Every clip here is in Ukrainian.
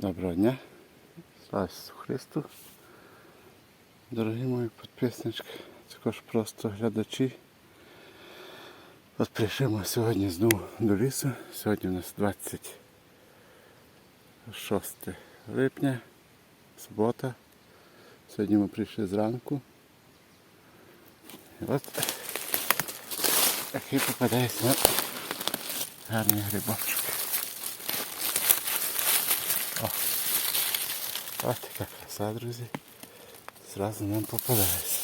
Доброго дня. Слава Ісусу Христу. Дорогі мої підписнички, також просто глядачі. От прийшли ми сьогодні знову до лісу. Сьогодні у нас 26 липня, субота. Сьогодні ми прийшли зранку. І от такий попадається на гарний грибочок. Ось така краса, друзі. Зразу нам попадається.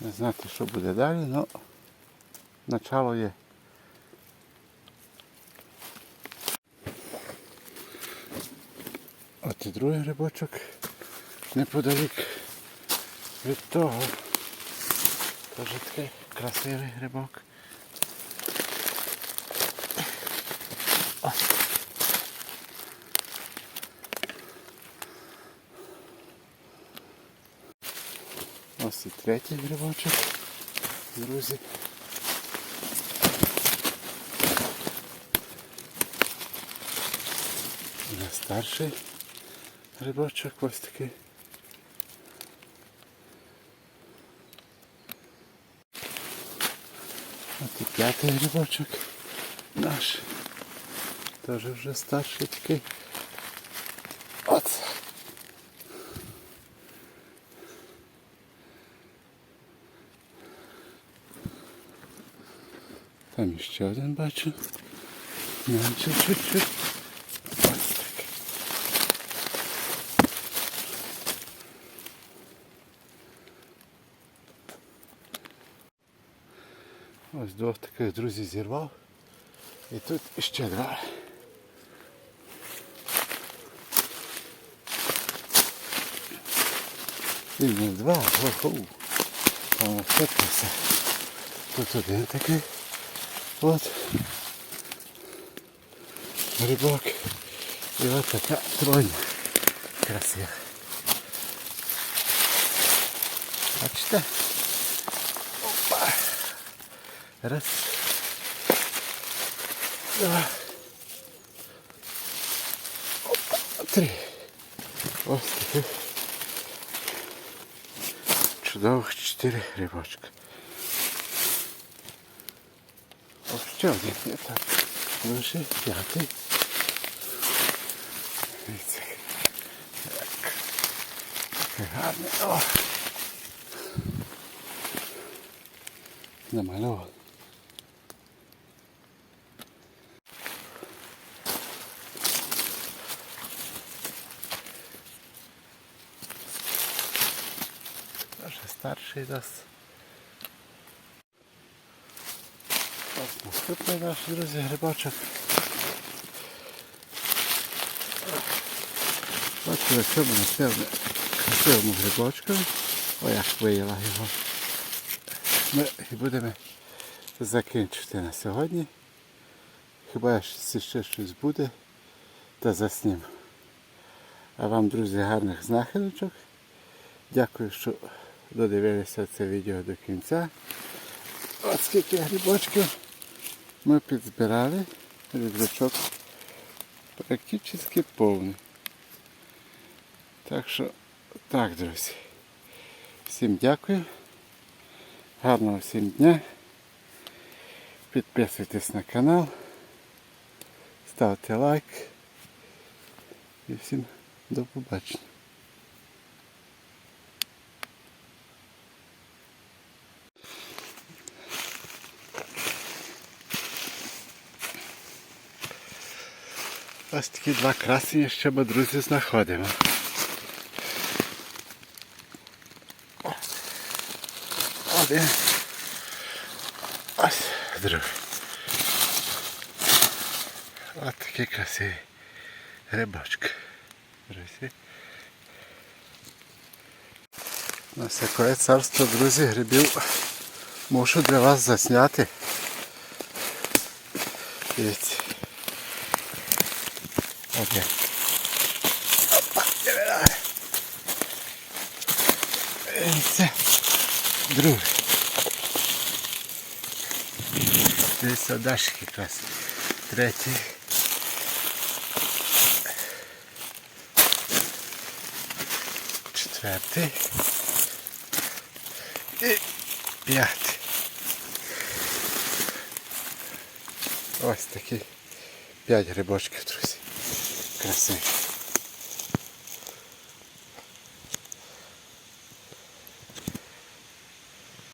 Не знати, що буде далі, але начало є. От і другий грибочок неподалік від того. Теж такий красивий грибок. Ось і третій грибочок, друзі. Вже старший грибочок ось такий. От і п'ятий грибочок наш. Теж вже старший такий. От. Там ще один бачу. Менше чуть-чуть. Ось Ось двох таких друзів зірвав. І тут ще два. І не два, оху. А це краса. Тут один такий. От. Грибок. І от така тройня. Красива. Бачите? Раз. Два. Опа. Три. Ось таких. Чудових чотири грибочка. Ось ще один є так. Лише п'ятий. Дивіться. Так. Гарний. О. Старший нас. Ось наступний наш, друзі, грибочок. Бачили, ми напевне красивому грибочку. О, як виїла його. Ми і будемо закінчити на сьогодні. Хіба ще щось буде, та заснім. А вам, друзі, гарних знахідочок. Дякую, що додивилися це відео до кінця. От скільки грибочків ми підзбирали. Рюкзачок практично повний. Так що, так, друзі. Всім дякую. Гарного всім дня. Підписуйтесь на канал. Ставте лайк. І всім до побачення. Ось такі два красені ще ми, друзі, знаходимо. Один. Ось другий. Ось такі красиві грибочки. Друзі. На всяке царство, друзі, грибів мушу для вас засняти. Дивіться. І це другий. Дивіться, далі якраз. Третій. Четвертий. І п'ятий. Ось такі п'ять грибочків, друзі. Красиві.